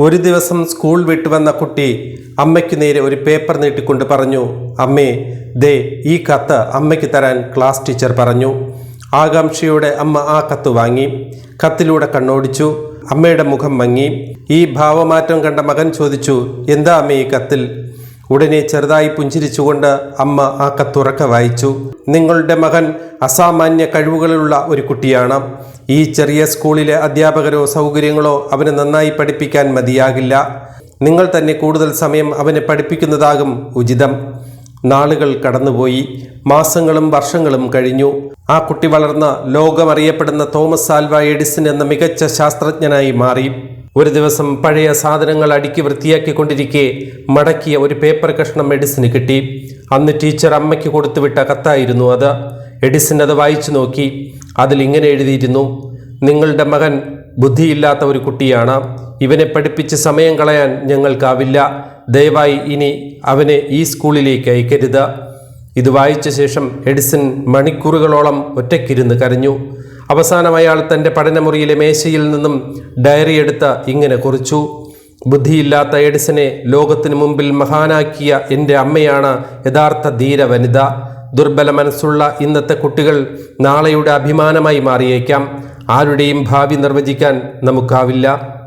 ഒരു ദിവസം സ്കൂൾ വിട്ടു വന്ന കുട്ടി അമ്മയ്ക്ക് നേരെ ഒരു പേപ്പർ നീട്ടിക്കൊണ്ട് പറഞ്ഞു അമ്മേ ദേ ഈ കത്ത് അമ്മയ്ക്ക് തരാൻ ക്ലാസ് ടീച്ചർ പറഞ്ഞു. ആകാംക്ഷയോടെ അമ്മ ആ കത്ത് വാങ്ങി. കത്തിലൂടെ കണ്ണോടിച്ചു. അമ്മയുടെ മുഖം മങ്ങി. ഈ ഭാവമാറ്റം കണ്ട മകൻ ചോദിച്ചു എന്താ അമ്മ ഈ കത്തിൽ? ഉടനെ ചെറുതായി പുഞ്ചിരിച്ചുകൊണ്ട് അമ്മ ആ കത്തുറക്ക വായിച്ചു. നിങ്ങളുടെ മകൻ അസാമാന്യ കഴിവുകളുള്ള ഒരു കുട്ടിയാണ്. ഈ ചെറിയ സ്കൂളിലെ അധ്യാപകരോ സൗകര്യങ്ങളോ അവന് നന്നായി പഠിപ്പിക്കാൻ മതിയാകില്ല. നിങ്ങൾ തന്നെ കൂടുതൽ സമയം അവനെ പഠിപ്പിക്കുന്നതാകും ഉചിതം. നാളുകൾ കടന്നുപോയി. മാസങ്ങളും വർഷങ്ങളും കഴിഞ്ഞു. ആ കുട്ടി വളർന്ന ലോകമറിയപ്പെടുന്ന തോമസ് ആൽവ എഡിസൺ എന്ന മികച്ച ശാസ്ത്രജ്ഞനായി മാറി. ഒരു ദിവസം പഴയ സാധനങ്ങൾ അടുക്കി വൃത്തിയാക്കിക്കൊണ്ടിരിക്കെ മടക്കിയ ഒരു പേപ്പർ കഷ്ണം എഡിസിന് കിട്ടി. അന്ന് ടീച്ചർ അമ്മയ്ക്ക് കൊടുത്തുവിട്ട കത്തായിരുന്നു അത്. എഡിസൺ അത് വായിച്ചു നോക്കി. അതിൽ ഇങ്ങനെ എഴുതിയിരുന്നു നിങ്ങളുടെ മകൻ ബുദ്ധിയില്ലാത്ത ഒരു കുട്ടിയാണ്. ഇവനെ പഠിപ്പിച്ച് സമയം കളയാൻ ഞങ്ങൾക്കാവില്ല. ദയവായി ഇനി അവനെ ഈ സ്കൂളിലേക്ക് അയക്കരുത്. ഇത് വായിച്ച ശേഷം എഡിസൺ മണിക്കൂറുകളോളം ഒറ്റയ്ക്കിരുന്ന് കരഞ്ഞു. അവസാനം അയാൾ തന്റെ പഠനമുറിയിലെ മേശയിൽ നിന്നും ഡയറി എടുത്ത് ഇങ്ങനെ കുറിച്ചു ബുദ്ധിയില്ലാത്ത എഡിസനെ ലോകത്തിനു മുമ്പിൽ മഹാനാക്കിയ എന്റെ അമ്മയാണ് യഥാർത്ഥ ധീര വനിത ദുർബല മനസ്സുള്ള ഇന്നത്തെ കുട്ടികൾ നാളെയുടെ അഭിമാനമായി മാറിയേക്കാം. ആരുടെയും ഭാവി നിർവചിക്കാൻ നമുക്കാവില്ല.